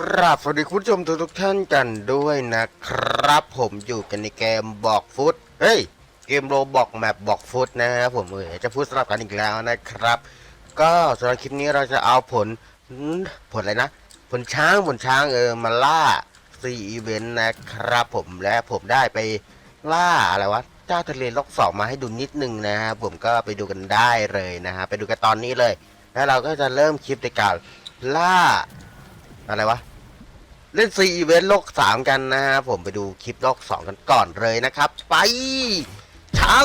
ครับสวัสดีคุณผู้ชมทุกทุกท่านกันด้วยนะครับ ผมอยู่กันในเกมบอกฟุตเฮ้ยเกมโรบอกแมปบอกฟุตนะครับผมเออจะพูดสลับกันอีกแล้วนะครับ ก็สำหรับคลิปนี้เราจะเอาผลผลอะไรนะ ผลช้างผลช้างเออมาล่าซีอีเวนต์นะครับผมและผมได้ไปล่าอะไรวะเจ้าทะเลล็อกสองมาให้ดูนิดนึงนะครับผมก็ไปดูกันได้เลยนะฮะไปดูกันตอนนี้เลย แล้วเราก็จะเริ่มคลิปในการล่า อะไรวะ เล่นซีอีเวนต์โลกสามกันนะฮะผมไปดูคลิปโลกสองกันก่อนเลยนะครับ ไปช้าง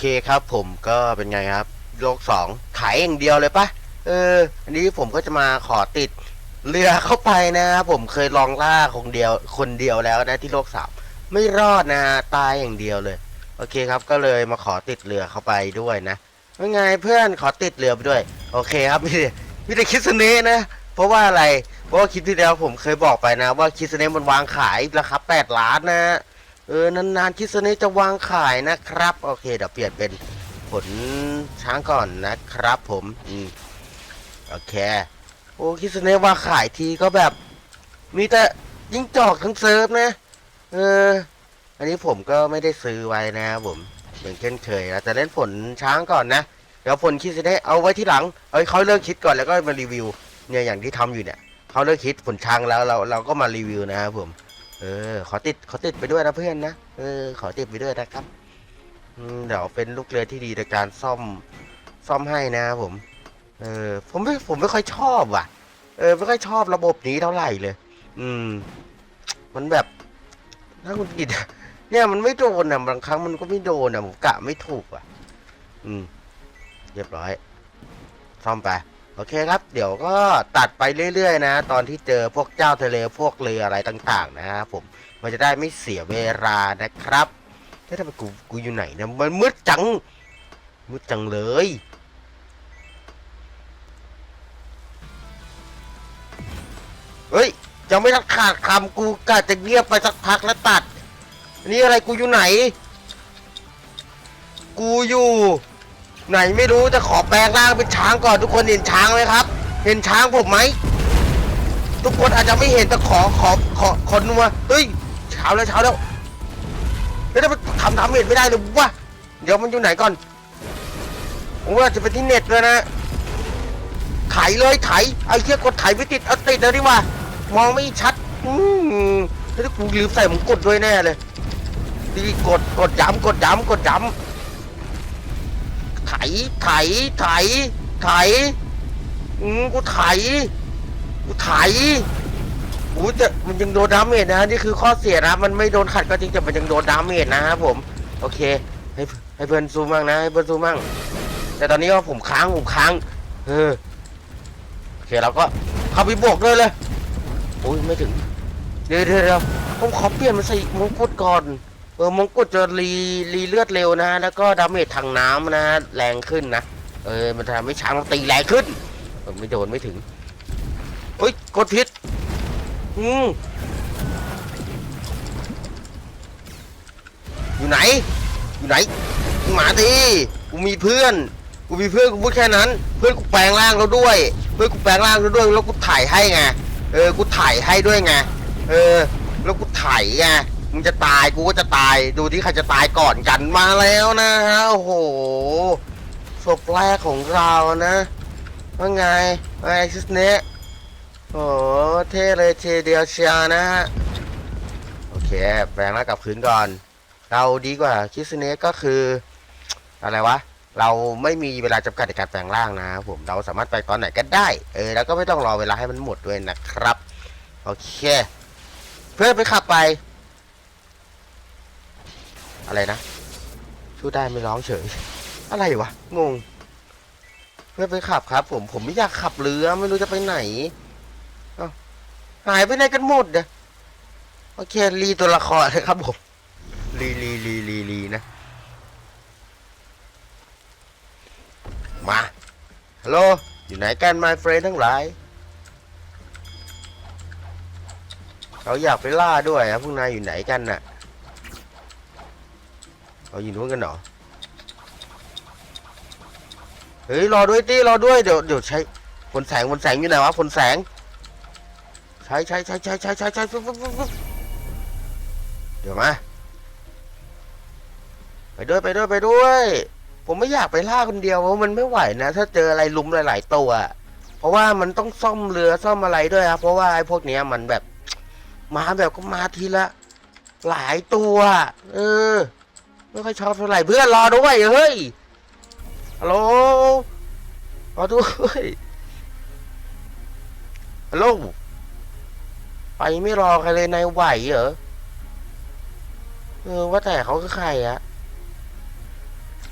เคครับผมก็เป็นไงครับโลกสองขายอย่างเดียวเลยปะเออ อันนี้ผมก็จะมาขอติดเรือเข้าไปนะครับผมเคยลองล่าคนเดียวคนเดียวแล้วนะที่โลกสามไม่รอดนะตายอย่างเดียวเลย โอเคครับก็เลยมาขอติดเรือเข้าไปด้วยนะว่าไงเพื่อนขอติดเรือไปด้วย โอเคครับพี่พี่แต่คิดสเนะนะ เพราะว่าอะไรเพราะว่าคลิปที่แล้วผมเคยบอกไปนะ ว่าคิดสเนะมันวางขายราคาแปดล้านนะ เออนานๆคิสเนจะวางขายนะครับ โอเคเดี๋ยวเปลี่ยนเป็นผลช้างก่อนนะครับ ผมอืมโอเค โอ้คิสเนวางขายทีก็แบบ มีแต่ยิ่งจอกทั้งเซิร์ฟนะ เออ อันนี้ผมก็ไม่ได้ซื้อไว้นะครับผมอย่างเช่นเคยเราจะเล่นผลช้างก่อนนะเดี๋ยวผลคิดจะได้เอาไว้ที่หลังเอาให้เขาเลิกคิดก่อนแล้วก็มารีวิวเนี่ยอย่างที่ทำอยู่เนี่ยเขาเลิกคิดผลช้างแล้วเราเราก็มารีวิวนะครับผม เออ ขอติดขอติดไปด้วยนะเพื่อนนะ เออ ขอติดไปด้วยนะครับเดี๋ยวเป็นลูกเรือที่ดีในการซ่อมซ่อมให้นะครับผม เออ ผมไม่ผมไม่ค่อยชอบว่ะ เออ ไม่ค่อยชอบระบบนี้เท่าไหร่เลย อืม มันแบบถ้าคุณกิดเนี่ยมันไม่โดนอะบางครั้งมันก็ไม่โดนอะผมกะไม่ถูกอะ อืม เรียบร้อย ซ่อมไป อเคครับ เดี๋ยวก็ตัดไปเรื่อยๆ นะ ตอนที่เจอพวกเจ้าทะเลพวกเรืออะไรต่าง ๆ นะครับผมมันจะได้ไม่เสียเวลานะครับเฮ้ยทำไมกูกูอยู่ไหนนี่ยมันมืดจังมืดจังเลยเฮ้ยยังไม่ทันขาดคำกูกะจะเงียบไปสักพักแล้วตัดนนี้อะไรกูอยู่ไหน กูอยู่ ไหนไม่รู้จะขอแปลงร่างเป็นช้างก่อนทุกคนเห็นช้างไหมครับ เห็นช้างผมไหมทุกคนอาจจะไม่เห็นแต่ขอขอขอขอนัวเฮ้ยเช้าแล้วเช้าแล้วเฮ้ยทำไมทำทำเห็นไม่ได้เลยวะเดี๋ยวมันอยู่ไหนก่อนผมว่าจะไปที่เน็ตเลยนะไถเลยไถไอ้เชี่ยกดไถไม่ติดเอาติดแล้วดิว่ามองไม่ชัด อืมแล้วกูลืมใส่หมกดด้วยแน่เลยดีกดกดย้ำกดย้ำกดย้ำ ไถ ไถ ไถ ไถ อืมกูไถ กูไถอู้แต่มันยังโดนดาเมจนะ นี่คือข้อเสียนะ มันไม่โดนขัดก็จริงแต่มันยังโดนดาเมจนะครับผม โอเค ให้ให้เพื่อนซูมบ้างนะ ให้เพื่อนซูมบ้างแต่ตอนนี้ว่าผมค้างผมค้าง เออ โอเคเราก็เข้าไปบวกเลยเลย โอ้ยไม่ถึง เดี๋ยวเดี๋ยวเดี๋ยวผมขอเปลี่ยนมาใส่มงกุฎก่อน ออมงกุฎจะรีรีเลือดเร็วนะแล้วก็ดาเมจทางน้ำนะแรงขึ้นนะเออมันทำให้ช้างมันตีแรงขึ้นไม่โดนไม่ถึงเฮ้ยกดผิดอืมอยู่ไหน อยู่ไหนมึงมาดิกูมีเพื่อนกูมีเพื่อนกูพูดแค่นั้น เพื่อนกูแปลงร่างแล้วด้วย เพื่อนกูแปลงร่างแล้วด้วยแล้วกูถ่ายให้ไงเออกูถ่ายให้ด้วยไงเออ แล้วกูถ่ายไง มึงจะตายกูก็จะตายดูที่ใครจะตายก่อนกันมาแล้วนะฮะโอ้โหศพแรกของเรานะว่าไงไงซิสเนะโอ้โหเท่เลยเทเดียวเชียนะฮะโอเคแปลงแล้วกลับคืนก่อน เราดีกว่าคิสเนะก็คือ อะไรวะเราไม่มีเวลาจำกัดในการแปลงร่างนะครับผมเราสามารถไปตอนไหนก็ได้ เออแล้วก็ไม่ต้องรอเวลาให้มันหมดด้วยนะครับ โอเค เพื่อนไปขับไป อะไรนะพูดได้ไม่ร้องเฉย อะไรวะงงเพื่อนไปขับครับ ผมผมไม่อยากขับเรือไม่รู้จะไปไหนหายไปไหนกันหมดเนี่ยโอเครีตัวละครเลยครับผมรีรีรีรีรีนะ มาฮัลโหลอยู่ไหนกัน my friend ทั้งหลายเขาอยากไปล่าด้วยนะพวกนายอยู่ไหนกันน่ะ เราอยู่นู้นกันเหรอ เฮ้ยรอด้วยดิรอด้วยเดี๋ยวเดี๋ยวใช้ผลแสงผลแสงอยู่ไหนวะผลแสง ใช้ใช้ใช้ใช้ใช้ใช้ใช้ฟึ๊บฟึ๊บฟึ๊บเดี๋ยวมาไปด้วยไปด้วยไปด้วย ผมไม่อยากไปล่าคนเดียวเพราะมันไม่ไหวนะ ถ้าเจออะไรลุมหลาย ๆ ตัวเพราะว่ามันต้องซ่อมเรือซ่อมอะไรด้วยครับเพราะว่าไอ้พวกเนี้ยมันแบบ มาแบบก็มาทีละ หลายตัว เออ ไม่ค่อยชอบเท่าไหร่เพื่อนรอด้วยเฮ้ยฮัลโหลรอด้วยฮัลโหลไปไม่รอใครเลยนายไหวเหรอเออว่าแต่เขาคือใครอะ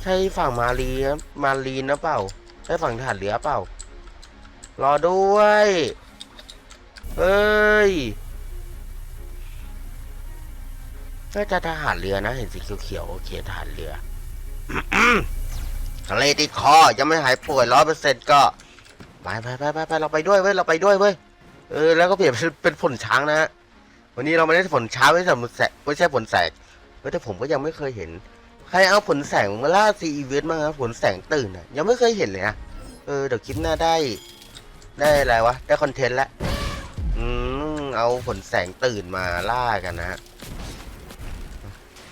ใช่ฝั่งมาลีมาลีนนะเปล่าใช่ฝั่งทหารเรือเปล่า รอด้วยเฮ้ย น่าจะทหารเรือนะ เห็นสีเขียวๆโอเคทหารเรือทะเลติดคอยังไม่หายป่วยร้อยเปอร์เซ็นต์ก็ไปไปไปไปไปเราไปด้วยเว้ยเราไปด้วยเว้ยเออแล้วก็เปลี่ยนเป็นเป็นผลช้างนะฮะวันนี้เราไม่ได้ผลช้างไม่ใช่ผลแสงไม่ใช่ผลแสงแต่ผมก็ยังไม่เคยเห็น ใครเอาผลแสงมาล่าซีอีเวนต์มาครับผลแสงตื่นอะยังไม่เคยเห็นเลยนะเออเดี๋ยวคลิปหน้าได้ ได้อะไรวะได้คอนเทนต์ละอืมเอาผลแสงตื่นมาล่ากันนะฮะ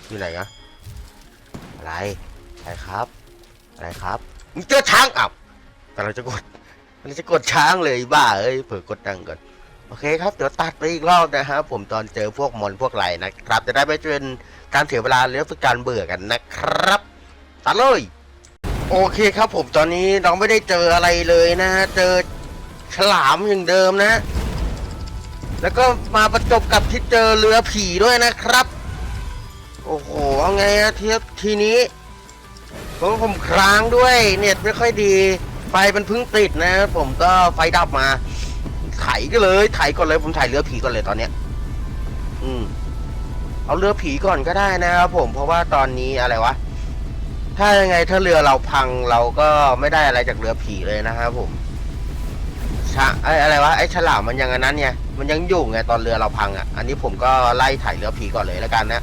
อยู่ไหนอะอะไรอะไรครับ อะไรครับมึงเจอช้างอ้าวแต่เราจะกดเราจะกดช้างเลยบ้าเอ้ยเผื่อกดดังก่อนโอเคครับเดี๋ยวตัดไปอีกรอบนะครับผมตอนเจอพวกมอนพวกไรนะครับ จะได้ไม่เป็นการเสียเวลาหรือเป็นการเบื่อกันนะครับตัดเลยโอเคครับผมตอนนี้เราไม่ได้เจออะไรเลยนะฮะเจอฉลามอย่างเดิมนะ แล้วก็มาประจบกับที่เจอเรือผีด้วยนะครับ โอ้โห เอาไงอะเทียบทีนี้ผมผมค้างด้วย เน็ตไม่ค่อยดี ไฟมันเพิ่งติดนะ ผมก็ไฟดับมา ไถก็เลย ไถก่อนเลย ผมถ่ายเรือผีก่อนเลยตอนเนี้ย อืม เอาเรือผีก่อนก็ได้นะครับผม เพราะว่าตอนนี้อะไรวะ ถ้ายังไงถ้าเรือเราพังเราก็ไม่ได้อะไรจากเรือผีเลยนะครับผมชะไอ้อะไรวะ ไอ้ฉลามมันยังอันนั้นไง มันยังอยู่ไงตอนเรือเราพังอะ อันนี้ผมก็ไล่ถ่ายเรือผีก่อนเลยแล้วกันนะ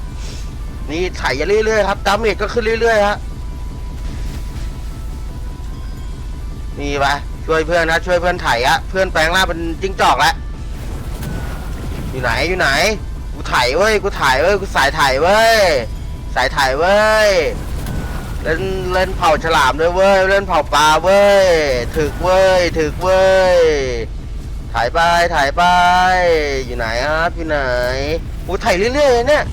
นี่ถ่เรื่อยๆครับดาเมจก็ขึ้นเรื่อยๆฮะนี่ปะช่วยเพื่อนนะช่วยเพื่อนไถ่อะเพื่อนแปลงร่างเป็นจิ้งจอกแล้วอยู่ไหนอยู่ไหน กูไถ่เว้ยกูไถ่เว้ยกูสายไถ่เว้ยสายไถ่เว้ยเล่นเล่นเผาฉลามด้วยเว้ยเล่นเผาปลาเว้ยถึกเว้ยถึกเว้ยถ่ายไปถ่ายไปอยู่ไหนครับอยู่ไหนโอ้ถ่ายเรื่อยๆเนี่ย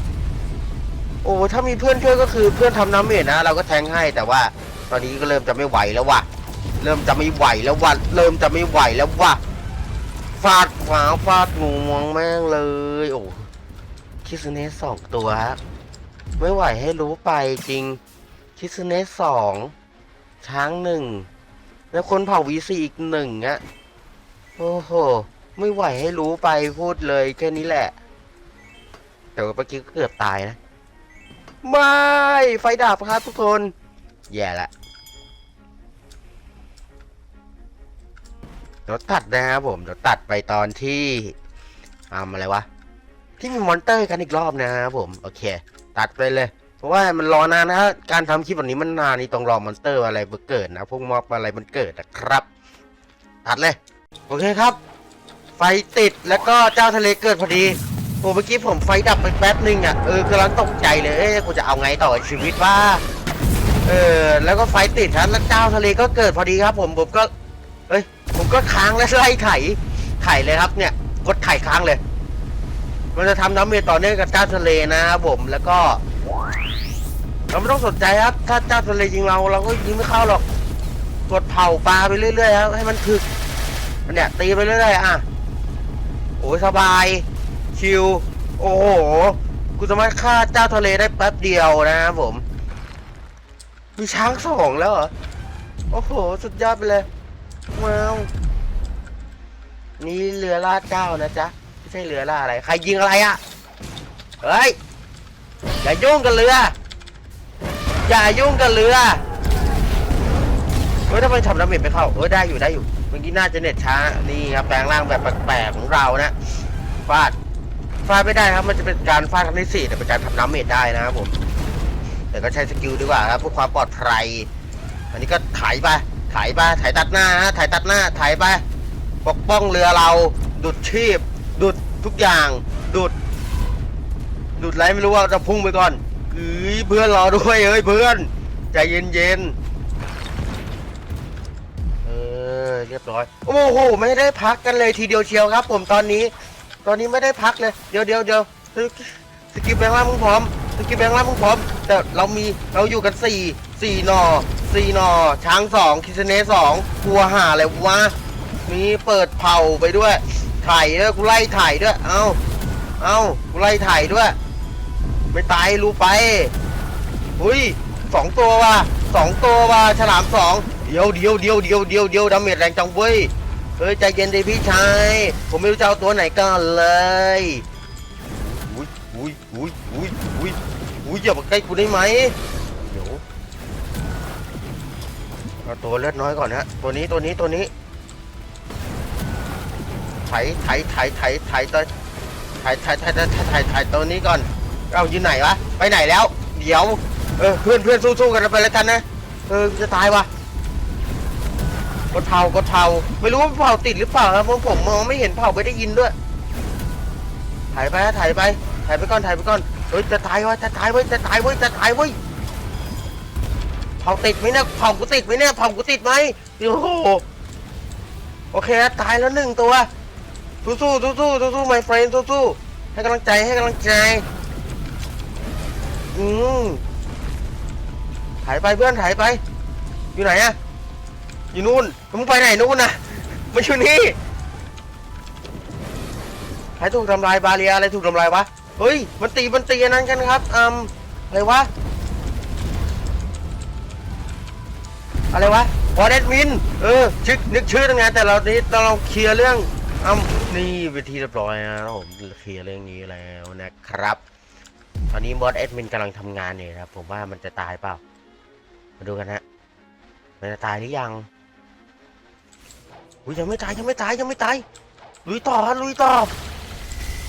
โอ้ถ้ามีเพื่อนช่วยก็คือเพื่อนทำน้ำเมจนะเราก็แทงให้แต่ว่า ตอนนี้ก็เริ่มจะไม่ไหวแล้วว่ะเริ่มจะไม่ไหวแล้วว่ะเริ่มจะไม่ไหวแล้วว่ะฟาดขวาฟาดงวงแม่งเลย โอ้คิสเนสสองตัวฮะไม่ไหวให้รู้ไปจริงคิสเนสสองช้างหนึ่งแล้วคนเผ่าวีซีอีกหนึ่งอะโอ้โห ไม่ไหวให้รู้ไปพูดเลยแค่นี้แหละแต่ว่าเมื่อกี้ก็เกือบตายนะ ไม่ไฟดับครับทุกคน แย่ละเดี๋ยวตัดนะครับผมเดี๋ยวตัดไปตอนที่อ่าอะไรวะ ที่มีมอนเตอร์กันอีกรอบนะครับผม โอเค ตัดไปเลย เพราะว่ามันรอนานนะฮะการทำคลิปแบบนี้มันนานนี่ต้องรอมอนสเตอร์อะไรมาเกิดนะ พวกม็อบอะไรมันเกิดนะครับ ตัดเลย โอเคครับ ไฟติดแล้วก็เจ้าทะเลเกิดพอดี โอ้เมื่อกี้ผมไฟดับไปแป๊บนึงอะ เออกำลังตกใจเลยเอ้ยกูจะเอาไงต่อชีวิตว่า เออ แล้วก็ไฟติดครับแล้วเจ้าทะเลก็เกิดพอดีครับ ผมผมก็ เอ้ย ผมก็ค้างและไล่ไถ ไถเลยครับ เนี่ย กดไถค้างเลย มันจะทำน้ำเมจต่อเนื่องกับเจ้าทะเลนะครับผม แล้วก็ เราไม่ต้องสนใจครับ ถ้าเจ้าทะเลยิงเราเราก็ยิงไม่เข้าหรอก กดเผาปลาไปเรื่อยๆครับให้มันถึกเนี่ยตีไปเรื่อยๆอะ โอ้ยสบาย ชิลโอ้โห กูสามารถฆ่าเจ้าทะเลได้แป๊บเดียวนะครับผม มีช้างสองแล้วเหรอ โอ้โห สุดยอดไปเลย ว้าว นี่เรือลาดเจ้านะจ๊ะ ไม่ใช่เรือล่าอะไร ใครยิงอะไรอะ เฮ้ย อย่ายุ่งกับเรือ อย่ายุ่งกับเรือ เฮ้ยทำไมทำน้ำเม็ดไม่เข้า เออได้อยู่ได้อยู่เมื่อกี้น่าจะเน็ตช้า นี่ครับแปลงร่างแบบแปลกๆของเรานะฟาด ฟาดไม่ได้ครับ มันจะเป็นการฟาดครั้งที่สี่แต่เป็นการทำน้ำเม็ดได้นะครับผม แต่ก็ใช้สกิลดีกว่าครับเพื่อความปลอดภัย อันนี้ก็ไถไปไถไปไถตัดหน้าฮะไถตัดหน้าไถไปปกป้องเรือเรา ดุดชีพ ดุดทุกอย่าง ดุด ดุดอะไรไม่รู้ว่าจะพุ่งไปก่อนเอ้ยเพื่อนรอด้วยเอ้ยเพื่อนใจเย็นเย็นๆเออเรียบร้อย โอ้โห ไม่ได้พักกันเลยทีเดียวเชียวครับ ผมตอนนี้ ตอนนี้ไม่ได้พักเลย เดี๋ยวเดี๋ยวเดี๋ยวสกิปแบงค์ล่างมึงพร้อมสกิปแบงค์ล่างมึงพร้อม แต่เรามีเราอยู่กันสี่สี่หนอสี่หนอช้างสองคิสเนสองกลัวหาอะไรวะมีเปิดเผาไปด้วยถ่ายด้วยกูไล่ถ่ายด้วย เอ้า เอ้ากูไล่ถ่ายด้วย ไม่ตายรู้ไปอุ้ยสองตัวว่ะสองตัวว่ะฉลามสองเดียวเดียวเดียวเดียวเดียวเดียวดาเมจแรงจังเว้ย เฮ้ยใจเย็นดิพี่ชาย ผมไม่รู้จะเอาตัวไหนก่อนเลยอุ้ยอุ้ยอุ้ยอุ้ยอุ้ยอุ้ยอย่ามาใกล้กูได้ไหมเดี๋ยวเอาตัวเลือดน้อยก่อนฮะตัวนี้ตัวนี้ตัวนี้ไถไถไถไถไถตัวไถไถไถไถไถไถไถตัวนี้ก่อนเอาอยู่ไหนวะไปไหนแล้ว เดี๋ยวเออเพื่อนเพื่อนสู้ๆกันไปแล้วกันนะเออจะตายวะ กดเผากดเผาไม่รู้ว่าเผาติดหรือเปล่าครับเพราะผมมองไม่เห็นเผาไม่ได้ยินด้วยถ่ายไปฮะถ่ายไปถ่ายไปก่อนถ่ายไปก่อนเฮ้ยจะตายวะจะตายเว้ยจะตายเว้ยจะตายเว้ยเผาติดไหมเนี่ยเผากูติดไหมเนี่ยเผากูติดไหมโอ้โหโอเคตายแล้วหนึ่งตัวสู้สู้สู้สู้สู้สู้ my friend สู้สู้ให้กำลังใจให้กำลังใจอืมถ่ายไปเพื่อนถ่ายไป อยู่ไหนอะ อยู่นู่นมึงไปไหนนู่นนะมาอยู่นี่ใครถูกทำลายบาเรียอะไรถูกทำลายวะ เฮ้ย มันตีมันตีอันนั้นกันครับอืมอะไรวะ อะไรวะบอดแอดมิน เออชื่อนึกชื่อตั้งไงแต่เรานี้เราเคลียร์เรื่องอ้ำนี่เวทีเรียบร้อยนะครับผมเคลียร์เรื่องนี้แล้วนะครับ ตอนนี้บอสแอดมินกำลังทำงานเนี่ยครับ ผมว่ามันจะตายเปล่า มาดูกันฮะ มันจะตายหรือยัง อุ้ยยังไม่ตายยังไม่ตายยังไม่ตายลุยต่อลุยต่อ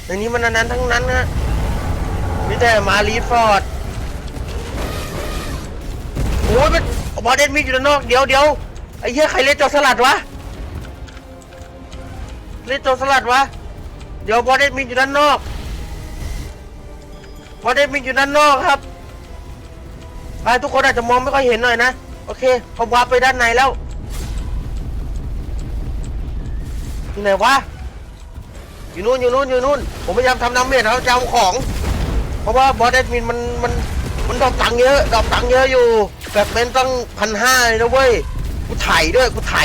ในนี้มันนั้นทั้งนั้นนะมีแต่มารีฟอร์ดโอ้ยมันบอลเดนมีอยู่ด้านนอกเดี๋ยวเดี๋ยวไอ้เหี้ยใครเล่นจอสลัดวะเล่นจอสลัดวะเดี๋ยวบอลเดนมีอยู่ด้านนอกบอลเดนมีอยู่ด้านนอกครับไปทุกคนอาจจะมองไม่ค่อยเห็นหน่อยนะโอเคผมวาร์ปไปด้านในแล้ว อยู่ไหนวะ อยู่นู่นอยู่นู่นอยู่นู่น ผมพยายามทำน้ำเม็ดแล้วจะเอาของ เพราะว่าบอสแอดมินมันมันมันดรอปตังค์เยอะดรอปตังค์เยอะอยู่ แบบเป็นตั้งพันห้าเลยนะเว้ย กูไถด้วยกูไถ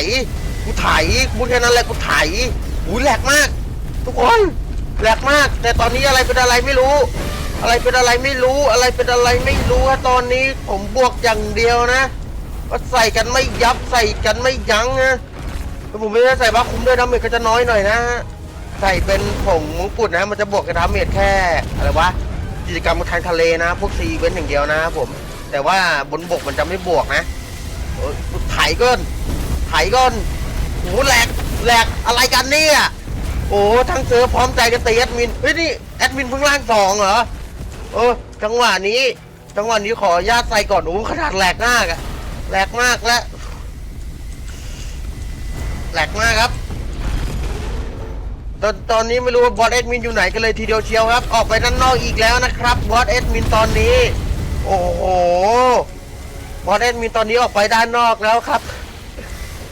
กูไถกูแค่นั้นแหละกูไถหูแหลกมาก ทุกคนแหลกมาก แต่ตอนนี้อะไรเป็นอะไรไม่รู้ อะไรเป็นอะไรไม่รู้อะไรเป็นอะไรไม่รู้ฮะตอนนี้ผมบวกอย่างเดียวนะก็ใส่กันไม่ยับใส่กันไม่ยั้งนะ แต่ผมไม่ได้ใส่บ้าคุ้มด้วยดาเมจก็จะน้อยหน่อยนะฮะใส่เป็นผงมงกุฎนะมันจะบวกกับดาเมจแค่อะไรวะกิจกรรมทางทะเลนะ พวกซีเว้นอย่างเดียวนะครับผม แต่ว่าบนบกมันจะไม่บวกนะไถก้อนไถก้อนโอ้โหแหลกแหลกอะไรกันเนี่ยโอ้ทั้งเจอพร้อมใจกันตีแอดมินเฮ้ยนี่แอดมินเพิ่งล่างสองเหรอเออจังหวะนี้จังหวะนี้ขอญาตใส่ก่อนโอ้ขนาดแหลกมากอะแหลกมากและ แหลกมากครับ ตอนตอนนี้ไม่รู้ว่าบอสเอ็ดมินอยู่ไหนกันเลยทีเดียวเชียวครับ ออกไปด้านนอกอีกแล้วนะครับบอสเอ็ดมินตอนนี้ โอ้โหบอสเอ็ดมินตอนนี้ออกไปด้านนอกแล้วครับ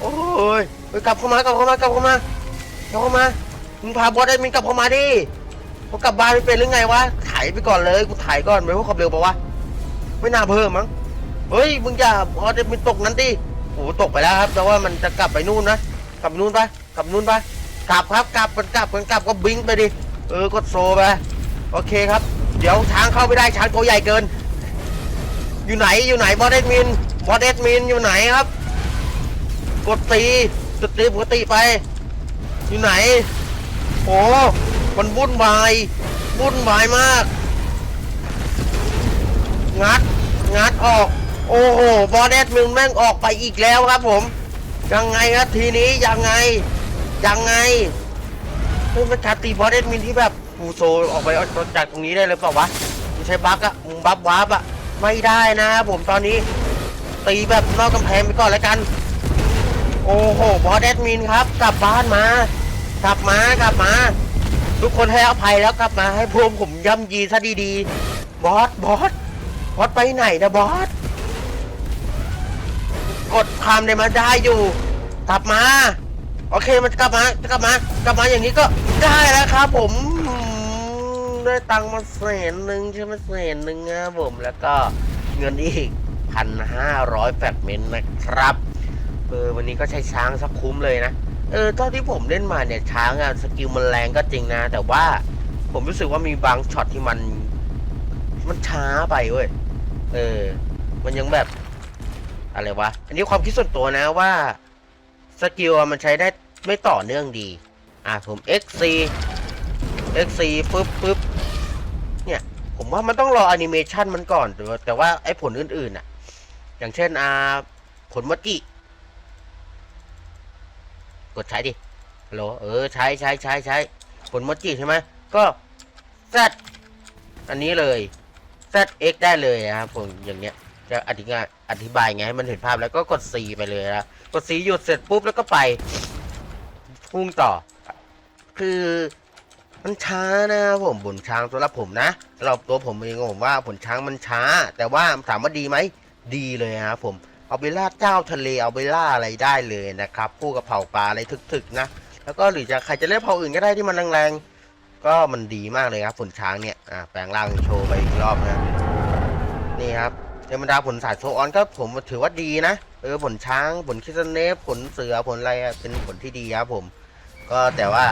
โอ้ยเฮ้ยกลับเข้ามากลับเข้ามากลับเข้ามากลับเข้ามามึงพาบอสเอ็ดมินกลับเข้ามาดิเขากลับบ้านไม่เป็นหรือไงวะไถไปก่อนเลยกูไถก่อนไม่ว่าความเร็วปะวะไม่น่าเพิ่มมั้งเฮ้ยมึงอย่าบอสเอ็ดมินตกนั้นดิโอ้ตกไปแล้วครับ แต่ว่ามันจะกลับไปนู่นนะ กลับไปนู่นปะกลับนู่นปะกลับครับกลับมันกลับมันกลับก็บิงไปดิเออกดโซไปโอเคครับ เดี๋ยวช้างเข้าไม่ได้ช้างตัวใหญ่เกิน อยู่ไหนอยู่ไหนบอสเอดมินบอสเอดมินอยู่ไหนครับ กดตีกดตีปกติไป อยู่ไหนโอ้มันวุ่นวายวุ่นวายมาก งัดงัดออก โอ้โหบอสเอดมินแม่งออกไปอีกแล้วครับผม ยังไงครับทีนี้ยังไงยังไงเฮ้ยมันกาตีบอสเอดมินที่แบบฟูโซออกไปจากตรงนี้ได้เลยเปล่าวะไม่ใช่บั๊กอะมึงบัฟวาร์ปอะไม่ได้นะผมตอนนี้ตีแบบนอกกำแพงไปก่อนแล้วกัน โอ้โหบอสเอดมินครับ กลับบ้านมา กลับมากลับมา ทุกคนให้อภัยแล้วกลับมาให้พวกผมย่ำยีซะดีๆ บอสบอสบอสไปไหนนะบอส กดความในมาได้อยู่ กลับมา โอเคมันกลับมากลับมากลับมาอย่างนี้ก็ได้แล้วครับ ผมได้ตังค์มาแสนหนึ่งใช่ไหมแสนหนึ่งนะผมแล้วก็เงินอีกพันห้าร้อยแปดเมนต์นะครับเออวันนี้ก็ใช้ช้างสักคุ้มเลยนะเออเท่าที่ผมเล่นมาเนี่ยช้างอะสกิลมันแรงก็จริงนะ แต่ว่าผมรู้สึกว่ามีบางช็อตที่มัน มันช้าไปเว้ยเออ มันยังแบบ อะไรวะ อันนี้ความคิดส่วนตัวนะว่าสกิลมันใช้ได้ไม่ต่อเนื่องดี อะผม XC XC ปึ๊บปึ๊บเนี่ย ผมว่ามันต้องรอแอนิเมชันมันก่อน แต่ว่าไอ้ผลอื่นๆอะ อย่างเช่นอ่าผลมติกดใช้ดิฮัลโหลเออ ใช้ใช้ใช้ใช้ผลมติใช่ไหมก็ Z อันนี้เลย ZX ได้เลยนะครับผมอย่างเงี้ย จะอธิบายอธิบายไงให้มันเห็นภาพแล้วก็กด C ไปเลยนะกด C หยุดเสร็จปุ๊บแล้วก็ไปพุ่งต่อ คือมันช้านะผมผลช้างสำหรับผมนะสำหรับตัวผมเองผมว่าผลช้างมันช้า แต่ว่าถามว่าดีไหมดีเลยครับผมเอาไปล่าเจ้าทะเลเอาไปล่าอะไรได้เลยนะครับคู่กับเผาปลาอะไรถึกๆนะ แล้วก็หรือจะใครจะเล่นเผาอื่นก็ได้ที่มันแรงๆ ก็มันดีมากเลยครับผลช้างเนี่ยแปลงร่างโชว์ไปอีกรอบนะนี่ครับ ธรรมดาผลสายโซออนก็ผมถือว่าดีนะเออผลช้างผลคิสเนฟผลเสือผลอะไรเป็นผลที่ดีครับผม ก็แต่ว่า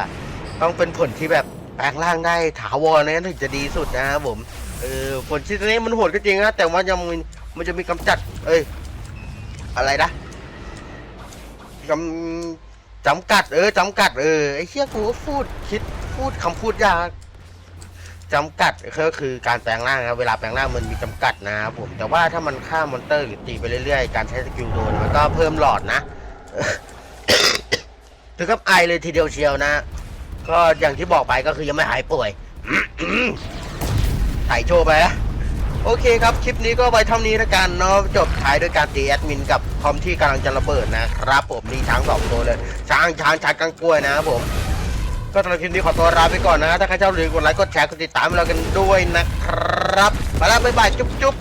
ต้องเป็นผลที่แบบแปลงร่างได้ถาวรนะถึงจะดีสุดนะครับผมเออผลคิสเนฟมันโหดก็จริงนะแต่ว่ายังมันจะมีกำจัด เอ้ยอะไรนะกำจำกัดเออจำกัดเออไอ้เชี่ยกูก็พูดคิดพูดคำพูดยาก จำกัดก็คือการแปลงร่างนะเวลาแปลงร่างมันมีจำกัดนะครับผมแต่ว่าถ้ามันฆ่ามอนเตอร์หรือตีไปเรื่อยๆ การใช้สกิลโดนมันก็เพิ่มหลอดนะถึงกับไอเลยทีเดียวเชียวนะ ก็อย่างที่บอกไปก็คือยังไม่หายป่วยถ่ายโชว์ไปนะโอเคครับคลิปนี้ก็ไปเท่านี้แล้วกันเนาะจบท้ายด้วยการตีแอดมินกับคอมที่กำลังจะระเบิดนะครับผมนี่ช้างสองตัวเลยช้างช้างช้างกังกล้วยนะครับผม ก็สำหรับคลิปนี้ขอตัวลาไปก่อนนะ ถ้าใครชอบหรือกดไลค์ กดแชร์ กดติดตามเรากันด้วยนะครับ ไปแล้วบ๊ายบาย จุ๊บจุ๊บ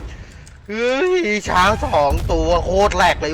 เฮ้ยช้างสองตัวโคตรแหลกเลย